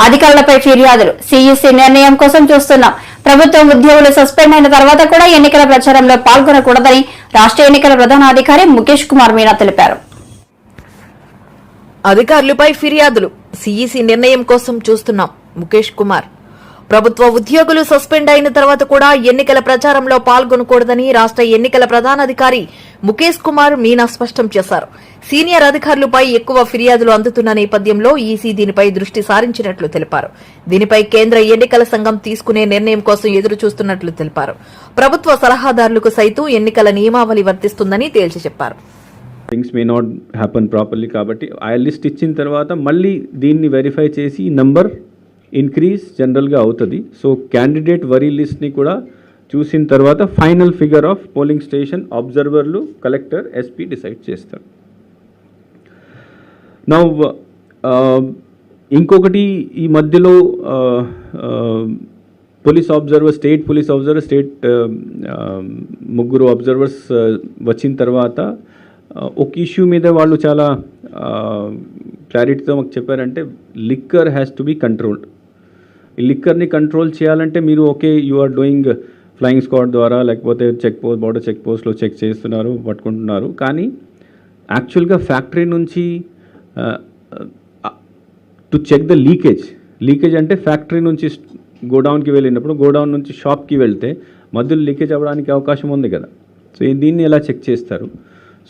అధికారులపై ఫిర్యాదులు. సీఈసీ నిర్ణయం కోసం చూస్తున్నాం. ప్రభుత్వం ఉద్యోగులు సస్పెండ్ అయిన తర్వాత కూడా ఎన్నికల ప్రచారంలో పాల్గొనకూడదని రాష్ట్ర ఎన్నికల ప్రధానాధికారి ముఖేష్ కుమార్ మీనా తెలిపారు. అధికారులపై ఫిర్యాదులు. సీఈసీ నిర్ణయం కోసం చూస్తున్నాం. ముఖేష్ కుమార్. ప్రభుత్వ ఉద్యోగులు సస్పెండ్ అయిన తర్వాత కూడా ఎన్నికల ప్రచారంలో పాల్గొనకూడదని రాష్ట్ర ఎన్నికల ప్రధానాధికారి ముఖేష్ కుమార్ మీనా స్పష్టం చేశారు. సీనియర్ అధికారులపై ఎక్కువ ఫిర్యాదులు అందుతున్న నేపథ్యంలో ఈసీ దీనిపై దృష్టి సారించినట్లు తెలిపారు. దీనిపై కేంద్ర ఎన్నికల సంఘం తీసుకునే నిర్ణయం కోసం ఎదురు చూస్తున్నట్లు తెలిపారు. ప్రభుత్వ సలహాదారులకు సైతం ఎన్నికల నియమావళి వర్తిస్తుందని తేల్చి చెప్పారు. Things may not happen properly కాబట్టి ఆ లిస్ట్ ఇచ్చిన తర్వాత మళ్ళీ దీన్ని వెరిఫై చేసి నంబర్ ఇంక్రీజ్ జనరల్గా అవుతుంది. సో క్యాండిడేట్ వరీ లిస్ట్ని కూడా చూసిన తర్వాత final figure of polling station అబ్జర్వర్లు collector SP decide చేస్తారు. నా uh, ఇంకొకటి ఈ మధ్యలో police observer state police observer state ముగ్గురు అబ్జర్వర్స్ uh, వచ్చిన తర్వాత uh, ఒక ఇష్యూ మీద వాళ్ళు చాలా క్లారిటీతో మాకు చెప్పారంటే liquor has to be controlled ఈ లిక్కర్ని కంట్రోల్ చేయాలంటే మీరు okay you are doing flying squad ద్వారా లేకపోతే చెక్ పోస్ట్ బార్డర్ చెక్ పోస్ట్లో చెక్ చేస్తున్నారు పట్టుకుంటున్నారు. కానీ యాక్చువల్గా ఫ్యాక్టరీ నుంచి to check the leakage leakage అంటే ఫ్యాక్టరీ నుంచి గోడౌన్కి వెళ్ళినప్పుడు గోడౌన్ నుంచి షాప్కి వెళ్తే మధ్యలో లీకేజ్ అవ్వడానికి అవకాశం ఉంది కదా. సో దీన్ని ఎలా చెక్ చేస్తారు?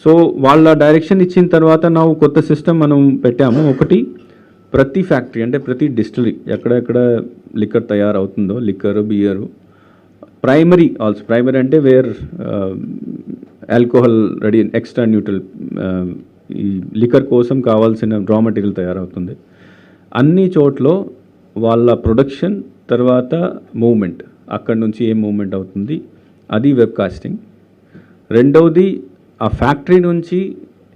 సో వాళ్ళ డైరెక్షన్ ఇచ్చిన తర్వాత నాకు కొత్త సిస్టమ్ మనం పెట్టాము. ఒకటి ప్రతి ఫ్యాక్టరీ అంటే ప్రతి డిస్టిలరీ ఎక్కడెక్కడ లిక్కర్ తయారవుతుందో liquor beer primary also primary అంటే where alcohol ready extra neutral ఈ లిక్కర్ కోసం కావాల్సిన రా మెటీరియల్ తయారవుతుంది. అన్ని చోట్ల వాళ్ళ ప్రొడక్షన్ తర్వాత మూమెంట్ అక్కడ నుంచి ఏం మూమెంట్ అవుతుంది అది వెబ్ కాస్టింగ్. రెండవది ఆ ఫ్యాక్టరీ నుంచి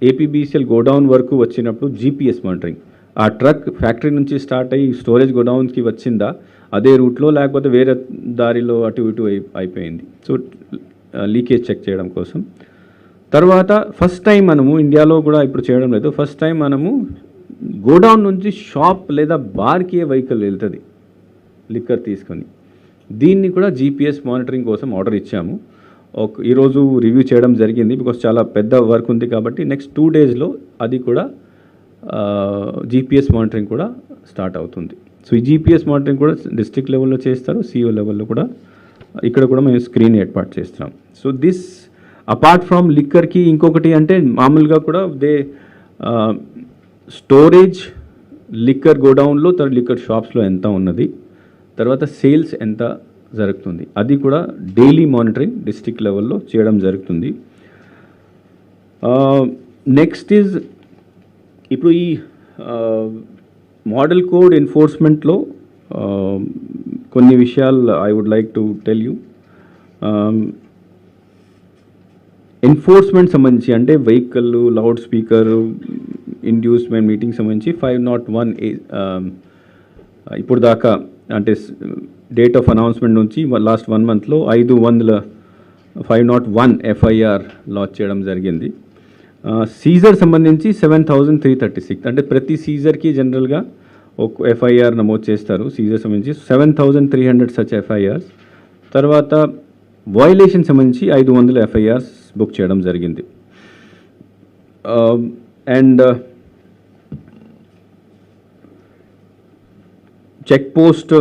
ఏపీబీసీఎల్ గోడౌన్ వరకు వచ్చినప్పుడు జీపీఎస్ మానిటరింగ్ ఆ ట్రక్ ఫ్యాక్టరీ నుంచి స్టార్ట్ అయ్యి స్టోరేజ్ గోడౌన్కి వచ్చిందా అదే రూట్లో లేకపోతే వేరే దారిలో అటు ఇటు అయి అయిపోయింది. సో లీకేజ్ చెక్ చేయడం కోసం. తర్వాత ఫస్ట్ టైం మనము ఇండియాలో కూడా ఇప్పుడు చేయడం లేదు. ఫస్ట్ టైం మనము గోడౌన్ నుంచి షాప్ లేదా బార్కి ఏ వెహికల్ వెళ్తుంది లిక్కర్ తీసుకొని. దీన్ని కూడా జీపీఎస్ మానిటరింగ్ కోసం ఆర్డర్ ఇచ్చాము. ఒక ఈరోజు రివ్యూ చేయడం జరిగింది. బికాస్ చాలా పెద్ద వర్క్ ఉంది కాబట్టి నెక్స్ట్ టూ డేస్లో అది కూడా జీపీఎస్ మానిటరింగ్ కూడా స్టార్ట్ అవుతుంది. సో ఈ జీపీఎస్ మానిటరింగ్ కూడా డిస్ట్రిక్ట్ లెవెల్లో చేస్తారు సిఓ లెవెల్లో కూడా. ఇక్కడ కూడా మేము స్క్రీన్ ఏర్పాటు చేస్తున్నాం. సో దిస్ అపార్ట్ ఫ్రమ్ లిక్కర్కి ఇంకొకటి అంటే మామూలుగా కూడా దే స్టోరేజ్ లిక్కర్ గోడౌన్లో తర్వాత లిక్కర్ షాప్స్లో ఎంత ఉన్నది తర్వాత సేల్స్ ఎంత జరుగుతుంది. అది కూడా డైలీ మానిటరింగ్ డిస్ట్రిక్ట్ లెవెల్లో చేయడం జరుగుతుంది. నెక్స్ట్ ఈజ్ ఇప్పుడు ఈ మోడల్ కోడ్ ఎన్ఫోర్స్మెంట్లో కొన్ని విషయాలు I would like to tell you enforcement సంబంధించి అంటే vehicle loud speaker inducement meeting సంబంధించి ఫైవ్ నాట్ వన్ ఇప్పుడు దాకా అంటే డేట్ ఆఫ్ అనౌన్స్మెంట్ నుంచి లాస్ట్ వన్ మంత్లో ఐదు వందల five naught one FIR launch చేయడం జరిగింది. సీజర్ సంబంధించి seven thousand three thirty six అంటే ప్రతి సీజర్కి జనరల్గా ఒక ఎఫ్ఐఆర్ నమోదు చేస్తారు. సీజర్ సంబంధించి seven thousand three hundred such FIRs తర్వాత వయలేషన్ సంబంధించి ఐదు వందల ఎఫ్ఐఆర్స్ బుక్ చేయడం జరిగింది. And check post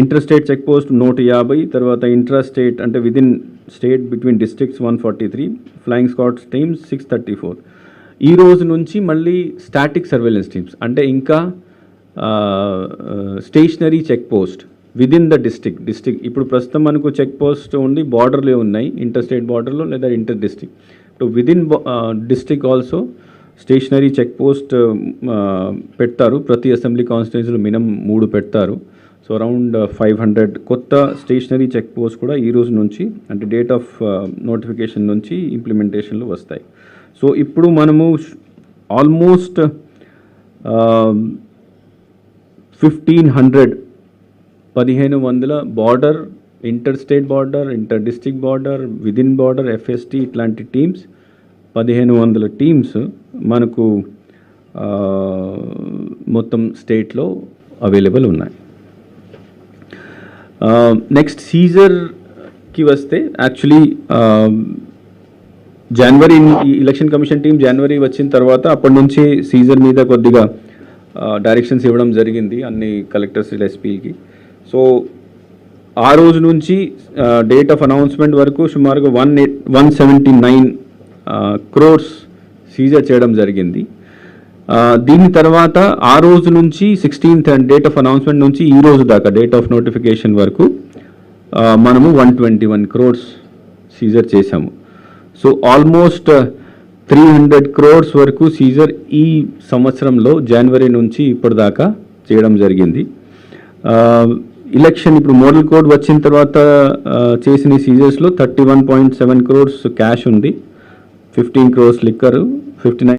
inter state check post నూట యాభై తర్వాత ఇంట్రా స్టేట్ అంటే within state between districts one forty three flying squads teams six thirty four. ఈ రోజు నుంచి మళ్ళీ స్టాటిక్ సర్వేలెన్స్ టీమ్స్ అంటే ఇంకా stationary check post within the district district. ఇప్పుడు ప్రస్తుతం మనకు చెక్ పోస్ట్ ఉండి బార్డర్లే ఉన్నాయి ఇంటర్ స్టేట్ బార్డర్లో లేదా inter district to within district also stationary check post పెడతారు. ప్రతి అసెంబ్లీ కాన్స్టిట్యూన్సీలో మినిమం మూడు పెడతారు. So around uh, five hundred కొత్త స్టేషనరీ చెక్ పోస్ట్ కూడా ఈ రోజు నుంచి అంటే డేట్ ఆఫ్ uh, నోటిఫికేషన్ నుంచి ఇంప్లిమెంటేషన్లు వస్తాయి. సో ఇప్పుడు మనము ఆల్మోస్ట్ ఫిఫ్టీన్ హండ్రెడ్ పదిహేను వందల border inter state border inter district border within border FST ఇట్లాంటి టీమ్స్ పదిహేను వందల టీమ్స్ మనకు uh, మొత్తం స్టేట్లో అవైలబుల్ ఉన్నాయి. నెక్స్ట్ సీజర్కి వస్తే యాక్చువల్లీ జనవరి ఎలక్షన్ కమిషన్ టీం జనవరి వచ్చిన తర్వాత అప్పటి నుంచి సీజర్ మీద కొద్దిగా డైరెక్షన్స్ ఇవ్వడం జరిగింది అన్ని కలెక్టర్స్ ఎస్పీకి సో ఆ రోజు నుంచి డేట్ ఆఫ్ అనౌన్స్మెంట్ వరకు సుమారుగా one eight one seventy nine crores seizure చేయడం జరిగింది. దీని తర్వాత ఆ రోజు నుంచి sixteenth and date of announcement నుంచి ఈ రోజు దాకా డేట్ ఆఫ్ నోటిఫికేషన్ వరకు మనము one twenty one crores seizure చేశాము so almost three hundred crores వరకు సీజర్ ఈ సంవత్సరంలో జనవరి నుంచి ఇప్పటిదాకా చేయడం జరిగింది. ఎలక్షన్ ఇప్పుడు మోడల్ కోడ్ వచ్చిన తర్వాత చేసిన సీజర్స్లో thirty one point seven crores cash ఉంది. Fifteen crores liquor fifty nine